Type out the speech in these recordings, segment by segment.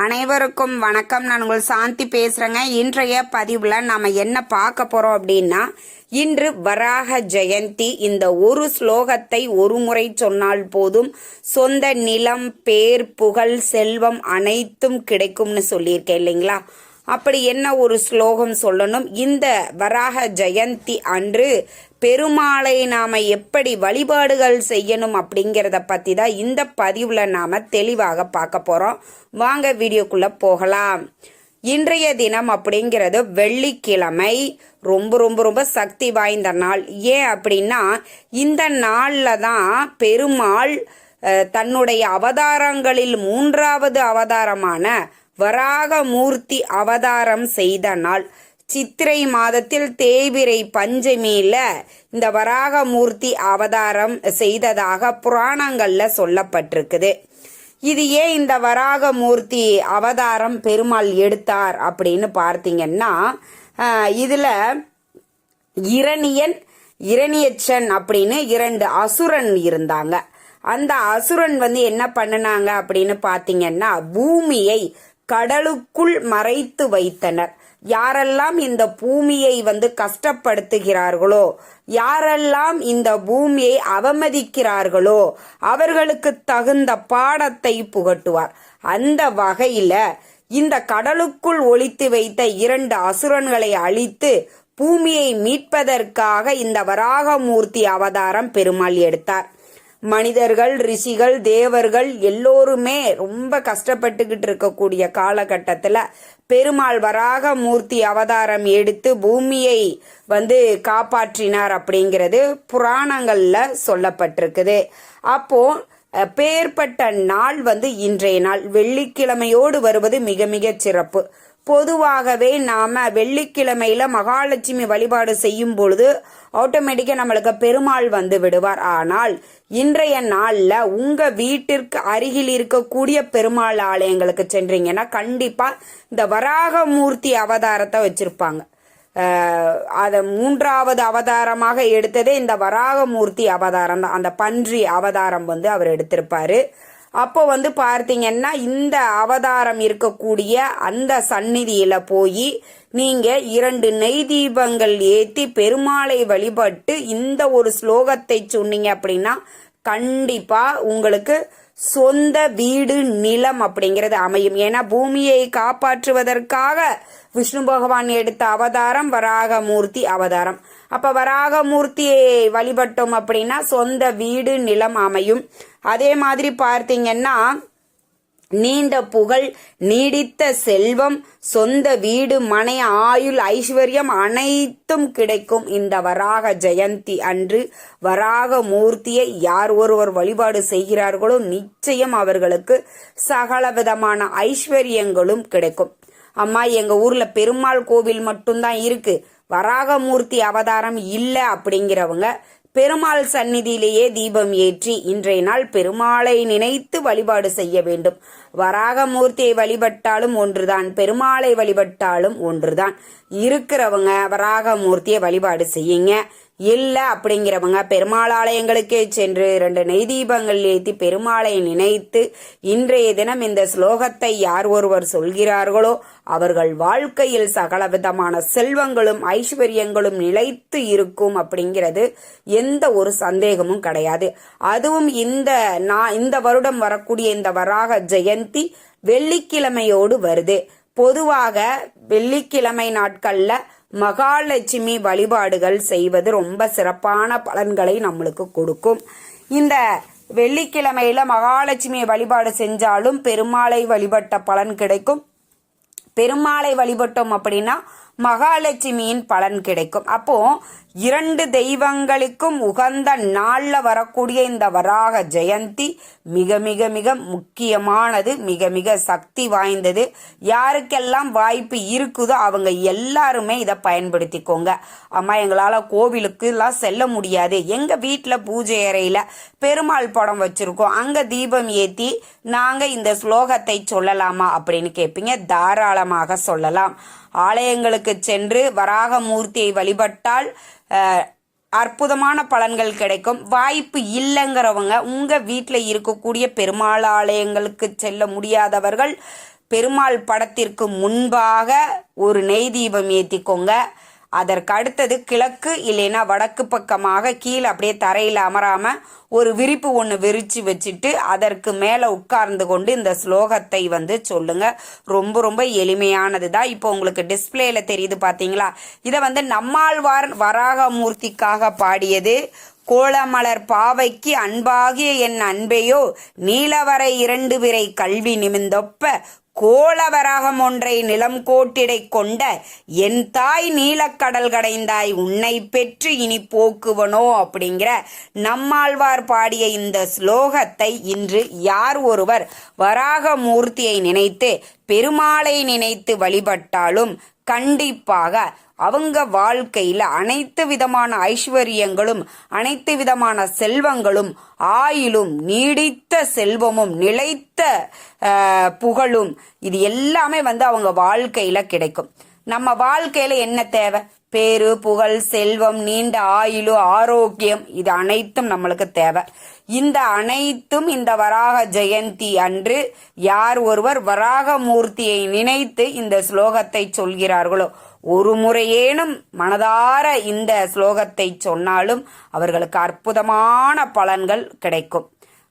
அனைவருக்கும் வணக்கம். நான் உங்கள் சாந்தி பேசுறேங்க. இன்றைய பதிவுல நாம என்ன பார்க்க போறோம் அப்படின்னா இன்று வராக ஜெயந்தி இந்த ஒரு ஸ்லோகத்தை ஒரு முறை சொன்னால் போதும் சொந்த நிலம் பேர் புகழ் செல்வம் அனைத்தும் கிடைக்கும்னு சொல்லியிருக்கேன் இல்லைங்களா? அப்படி என்ன ஒரு ஸ்லோகம் சொல்லணும்? இந்த வராக ஜெயந்தி அன்று பெருமாளை நாம எப்படி வழிபாடுகள் செய்யணும் அப்படிங்கிறத பற்றி தான் இந்த பதிவில் நாம் தெளிவாக பார்க்க போகிறோம் வாங்க வீடியோக்குள்ளே போகலாம். இன்றைய தினம் அப்படிங்கிறது வெள்ளிக்கிழமை. ரொம்ப ரொம்ப ரொம்ப சக்தி வாய்ந்த நாள். ஏன் அப்படின்னா இந்த நாளில் தான் பெருமாள் தன்னுடைய அவதாரங்களில் மூன்றாவது அவதாரமான வராகமூர்த்தி அவதாரம் செய்த நாள். சித்திரை மாதத்தில் தேய்பிரை பஞ்சமியில இந்த வராகமூர்த்தி அவதாரம் செய்ததாக புராணங்கள்ல சொல்லப்பட்டிருக்குது. இது ஏன் இந்த வராகமூர்த்தி அவதாரம் பெருமாள் எடுத்தார் அப்படின்னு பார்த்தீங்கன்னா இதில் இதுல இரணியன் இரணியச்சன் அப்படின்னு இரண்டு அசுரன் இருந்தாங்க. அந்த அசுரன் வந்து என்ன பண்ணுனாங்க அப்படின்னு பார்த்தீங்கன்னா பூமியை கடலுக்குள் மறைத்து வைத்தனர். யாரெல்லாம் இந்த பூமியை வந்து கஷ்டப்படுத்துகிறார்களோ யாரெல்லாம் இந்த பூமியை அவமதிக்கிறார்களோ அவர்களுக்கு தகுந்த பாடத்தை புகட்டுவார். அந்த வகையில இந்த கடலுக்குள் ஒழித்து வைத்த இரண்டு அசுரன்களை அழித்து பூமியை மீட்பதற்காக இந்த வராகமூர்த்தி அவதாரம் பெருமாள் எடுத்தார். மனிதர்கள் ரிஷிகள் தேவர்கள் எல்லோருமே ரொம்ப கஷ்டப்பட்டுக்கிட்டு இருக்கக்கூடிய காலகட்டத்தில் பெருமாள் வராக மூர்த்தி அவதாரம் எடுத்து பூமியை வந்து காப்பாற்றினார் அப்படிங்கிறது புராணங்களில் சொல்லப்பட்டிருக்குது. அப்போ பேர்பட்ட நாள் வந்து இன்றைய நாள். வெள்ளிக்கிழமையோடு வருவது மிக மிக சிறப்பு. பொதுவாகவே நாம வெள்ளிக்கிழமையில மகாலட்சுமி வழிபாடு செய்யும் பொழுது ஆட்டோமேட்டிக்கா நம்மளுக்கு பெருமாள் வந்து விடுவார். ஆனால் இன்றைய நாள்ல உங்க வீட்டிற்கு அருகில் இருக்கக்கூடிய பெருமாள் ஆலயங்களுக்கு சென்றீங்கன்னா கண்டிப்பா இந்த வராகமூர்த்தி அவதாரத்தை வச்சிருப்பாங்க. அதை மூன்றாவது அவதாரமாக எடுத்ததே இந்த வராகமூர்த்தி அவதாரம் தான். அந்த பன்றி அவதாரம் வந்து அவர் எடுத்திருப்பாரு. அப்போ வந்து பார்த்தீங்கன்னா இந்த அவதாரம் இருக்கக்கூடிய அந்த சந்நிதியில போய் நீங்க இரண்டு நெய் தீபங்கள் ஏத்தி பெருமாளை வழிபட்டு இந்த ஒரு ஸ்லோகத்தை சொன்னீங்க அப்படின்னா கண்டிப்பா உங்களுக்கு சொந்த வீடு நிலம் அப்படிங்கிறது அமையும். ஏன்னா பூமியை காப்பாற்றுவதற்காக விஷ்ணு பகவான் எடுத்த அவதாரம் வராகமூர்த்தி அவதாரம். அப்ப வராகமூர்த்தியை வழிபட்டோம் அப்படின்னா சொந்த வீடு நிலம் அமையும். அதே மாதிரி பார்த்தீங்கன்னா நீண்ட புகழ் நீடித்த செல்வம் சொந்த வீடு மனை ஆயுள் ஐஸ்வர்யம் அனைத்தும் கிடைக்கும் இந்த வராக ஜெயந்தி அன்று. வராக மூர்த்தியை யார் ஒருவர் வழிபாடு செய்கிறார்களோ நிச்சயம் அவர்களுக்கு சகல விதமான ஐஸ்வர்யங்களும் கிடைக்கும். அம்மா எங்க ஊர்ல பெருமாள் கோவில் மட்டும்தான் இருக்கு. வராகமூர்த்தி அவதாரம் இல்லை அப்படிங்கிறவங்க பெருமாள் சந்நிதியிலேயே தீபம் ஏற்றி இன்றைய நாள் பெருமாளை நினைத்து வழிபாடு செய்ய வேண்டும். வராகமூர்த்தியை வழிபட்டாலும் ஒன்றுதான் பெருமாளை வழிபட்டாலும் ஒன்றுதான். இருக்கிறவங்க வராகமூர்த்தியை வழிபாடு செய்யுங்க. இல்ல அப்படிங்கிறவங்க பெருமாள் ஆலயங்களுக்கே சென்று இரண்டு நெய் தீபங்கள் ஏற்றி பெருமாளை நினைத்து இன்றைய தினம் இந்த ஸ்லோகத்தை யார் ஒருவர் சொல்கிறார்களோ அவர்கள் வாழ்க்கையில் சகலவிதமான செல்வங்களும் ஐஸ்வர்யங்களும் நிலைத்து இருக்கும் அப்படிங்கிறது எந்த ஒரு சந்தேகமும் கிடையாது. அதுவும் இந்த நான் இந்த வருடம் வரக்கூடிய இந்த வராக ஜெயந்தி வெள்ளிக்கிழமையோடு வருது. பொதுவாக வெள்ளிக்கிழமை நாட்கள்ல மகாலட்சுமி வழிபாடுகள் செய்வது ரொம்ப சிறப்பான பலன்களை நம்மளுக்கு கொடுக்கும். இந்த வெள்ளிக்கிழமையில மகாலட்சுமி வழிபாடு செஞ்சாலும் பெருமாளை வழிபட்ட பலன் கிடைக்கும். பெருமாளை வழிபட்டோம் அப்படின்னா மகாலட்சுமியின் பலன் கிடைக்கும். அப்போ இரண்டு தெய்வங்களுக்கும் உகந்த நாளில் வரக்கூடிய இந்த வராக ஜெயந்தி மிக மிக மிக முக்கியமானது மிக மிக சக்தி வாய்ந்தது. யாருக்கெல்லாம் வாய்ப்பு இருக்குதோ அவங்க எல்லாருமே இதை பயன்படுத்திக்கோங்க. அம்மா எங்களால் கோவிலுக்குலாம் செல்ல முடியாது. எங்கள் வீட்டில் பூஜை அறையில் பெருமாள் படம் வச்சுருக்கோம். அங்கே தீபம் ஏற்றி நாங்கள் இந்த ஸ்லோகத்தை சொல்லலாமா அப்படின்னு கேட்பீங்க தாராளமாக சொல்லலாம். ஆலயங்களுக்கு சென்று வராக மூர்த்தியை வழிபட்டால் அற்புதமான பலன்கள் கிடைக்கும். வாய்ப்பு இல்லைங்கிறவங்க உங்கள் வீட்டில் இருக்கக்கூடிய பெருமாள் ஆலயங்களுக்கு செல்ல முடியாதவர்கள் பெருமாள் படத்திற்கு முன்பாக ஒரு நெய் தீபம் ஏற்றிக்கோங்க அதற்கு அடுத்தது கிழக்கு இல்லைன்னா வடக்கு பக்கமாக கீழே அப்படியே தரையில் அமராம ஒரு விரிப்பு ஒன்று விரிச்சு வச்சுட்டு அதற்கு மேலே உட்கார்ந்து கொண்டு இந்த ஸ்லோகத்தை வந்து சொல்லுங்க. ரொம்ப ரொம்ப எளிமையானது தான் இப்போ உங்களுக்கு டிஸ்பிளேல தெரியுது பார்த்தீங்களா இதை வந்து நம்மாழ்வார் வராகமூர்த்திக்காக பாடியது. கோலமலர் பாவைக்கு அன்பாகிய என் அன்பையோ நீலவரை இரண்டு விரை கல்வி நிமிந்தொப்ப கோளவராகம் ஒன்றை நிலம் கோட்டிடை கொண்ட என் தாய் நீலக்கடல் கடைந்தாய் உன்னை பெற்று இனி போக்குவனோ அப்படிங்கிற நம்மாழ்வார் பாடிய இந்த ஸ்லோகத்தை இன்று யார் ஒருவர் வராகமூர்த்தியை நினைத்து பெருமாளை நினைத்து வழிபட்டாலும் கண்டிப்பாக அவங்க வாழ்க்கையில் அனைத்து விதமான ஐஸ்வர்யங்களும் அனைத்து விதமான செல்வங்களும் ஆயிலும் நீடித்த செல்வமும் நிலைத்த புகழும் இது எல்லாமே வந்து அவங்க வாழ்க்கையில கிடைக்கும். நம்ம வாழ்க்கையில என்ன தேவை? பேரு புகழ் செல்வம் நீண்ட ஆயுளு ஆரோக்கியம் இது அனைத்தும் நம்மளுக்கு தேவை. இந்த அனைத்தும் இந்த வராக ஜெயந்தி அன்று யார் ஒருவர் வராக மூர்த்தியை நினைத்து இந்த ஸ்லோகத்தை சொல்கிறார்களோ ஒரு முறையேனும் மனதார இந்த ஸ்லோகத்தை சொன்னாலும் அவர்களுக்கு அற்புதமான பலன்கள் கிடைக்கும்.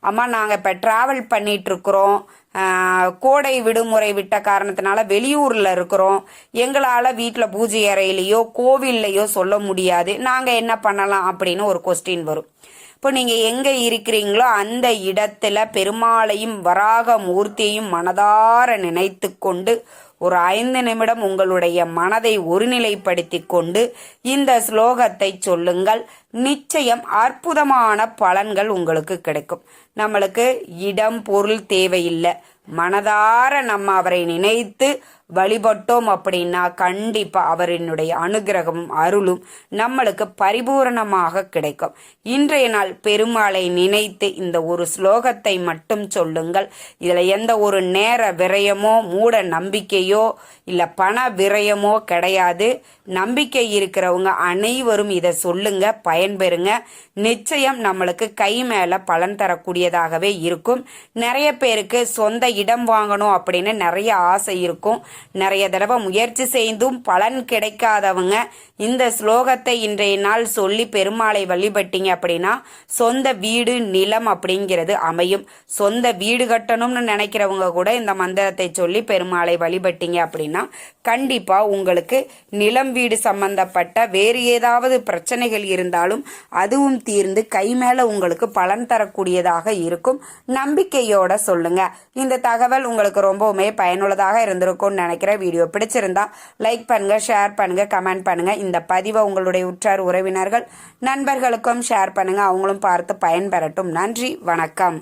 அம்மா நாங்கள் இப்போ ட்ராவல் பண்ணிட்டு இருக்கிறோம் கோடை விடுமுறை விட்ட காரணத்தினால வெளியூரில் இருக்கிறோம். எங்களால் வீட்டில் பூஜை அறையிலையோ கோவில்லையோ சொல்ல முடியாது. நாங்கள் என்ன பண்ணலாம் அப்படின்னு ஒரு கொஸ்டின் வரும். இப்போ நீங்கள் எங்கே இருக்கிறீங்களோ அந்த இடத்துல பெருமாளையும் வராக மூர்த்தியையும் மனதார நினைத்து கொண்டு ஒரு ஐந்து நிமிடம் உங்களுடைய மனதை ஒருநிலைப்படுத்தி கொண்டு இந்த ஸ்லோகத்தை சொல்லுங்கள். நிச்சயம் அற்புதமான பலன்கள் உங்களுக்கு கிடைக்கும். நம்மளுக்கு இடம் பொருள் தேவையில்லை. மனதார நம்ம அவரை நினைத்து வழிபட்டோம் அப்படின்னா கண்டிப்பா அவரினுடைய அனுகிரகமும் அருளும் நம்மளுக்கு பரிபூரணமாக கிடைக்கும். இன்றைய நாள் பெருமாளை நினைத்து இந்த ஒரு ஸ்லோகத்தை மட்டும் சொல்லுங்கள். இதுல எந்த ஒரு நேர விரயமோ மூட நம்பிக்கையோ இல்ல பண விரயமோ கிடையாது. நம்பிக்கை இருக்கிறவங்க அனைவரும் இதை சொல்லுங்க பயன்பெறுங்க. நிச்சயம் நம்மளுக்கு கை மேல பலன் தரக்கூடியதாகவே இருக்கும். நிறைய பேருக்கு சொந்த இடம் வாங்கணும் அப்படின்னு நிறைய ஆசை இருக்கும். நிறைய தடவை முயற்சி செய்தும் பலன் கிடைக்காதவங்க இந்த ஸ்லோகத்தை இன்றைய நாள் சொல்லி பெருமாளை வழிபட்டீங்க அப்படின்னா சொந்த வீடு நிலம் அப்படிங்கிறது அமையும். சொந்த வீடு கட்டணும்னு நினைக்கிறவங்க கூட இந்த மந்திரத்தை சொல்லி பெருமாளை வழிபட்டீங்க அப்படின்னா கண்டிப்பா உங்களுக்கு நிலம் வீடு சம்பந்தப்பட்ட வேறு ஏதாவது பிரச்சனைகள் இருந்தாலும் அதுவும் தீர்ந்து கை மேல உங்களுக்கு பலன் தரக்கூடியதாக இருக்கும். நம்பிக்கையோட சொல்லுங்க. இந்த தகவல் உங்களுக்கு ரொம்பவுமே பயனுள்ளதாக இருந்திருக்கும்னு நினைக்கிற வீடியோ பிடிச்சிருந்தா லைக் பண்ணுங்க ஷேர் பண்ணுங்க கமெண்ட் பண்ணுங்க. இந்த பதிவை உங்களுடைய உற்றார் உறவினர்கள் நண்பர்களுக்கும் ஷேர் பண்ணுங்க. அவங்களும் பார்த்து பயன்பெறட்டும். நன்றி வணக்கம்.